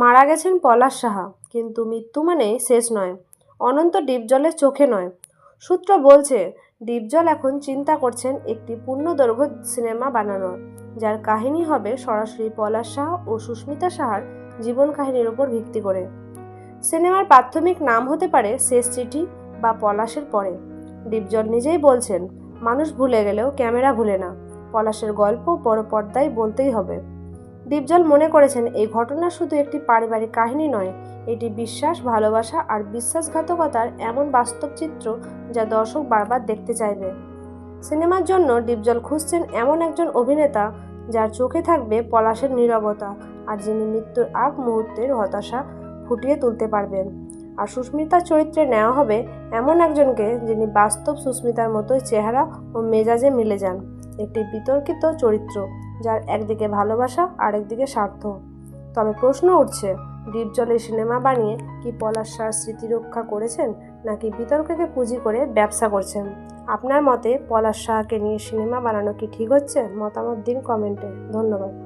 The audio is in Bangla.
মারা গেছেন পলাশ সাহা, কিন্তু মৃত্যু মানে শেষ নয়, অনন্ত ডিপজলের চোখে নয়। সূত্র বলছে, ডিপজল এখন চিন্তা করছেন একটি পূর্ণদৈর্ঘ্য সিনেমা বানানোর, যার কাহিনী হবে সরাসরি পলাশ সাহা ও সুস্মিতা সাহার জীবন কাহিনীর উপর ভিত্তি করে। সিনেমার প্রাথমিক নাম হতে পারে শেষ চিঠি বা পলাশের পরে। ডিপজল নিজেই বলছেন, মানুষ ভুলে গেলেও ক্যামেরা ভুলে না। পলাশের গল্প বড় পর্দায় বলতেই হবে। দীপজল মনে করেছেন, এই ঘটনা শুধু একটি পারিবারিক কাহিনী নয়, এটি বিশ্বাস, ভালোবাসা আর বিশ্বাসঘাতকতার এমন বাস্তব চিত্র যা দর্শক বারবার দেখতে চাইবে। সিনেমার জন্য ডিপজল খুঁজছেন এমন একজন অভিনেতা যার চোখে থাকবে পলাশের নীরবতা আর যিনি মৃত্যুর আগ মুহূর্তের হতাশা ফুটিয়ে তুলতে পারবেন। আর সুস্মিতার চরিত্রে নেওয়া হবে এমন একজনকে যিনি বাস্তব সুস্মিতার মতোই চেহারা ও মেজাজে মিলে যান। একটি বিতর্কিত চরিত্র, যার একদিকে ভালোবাসা, আরেকদিকে স্বার্থ। তবে প্রশ্ন উঠছে, ডিপজলে সিনেমা বানিয়ে কি পলাশ স্মৃতি রক্ষা করেছেন, নাকি বিতর্ককে পুঁজি করে ব্যবসা করছেন? আপনার মতে পলাশ শাহকে নিয়ে সিনেমা বানানো কি ঠিক হচ্ছে? মতামত দিন কমেন্টে। ধন্যবাদ।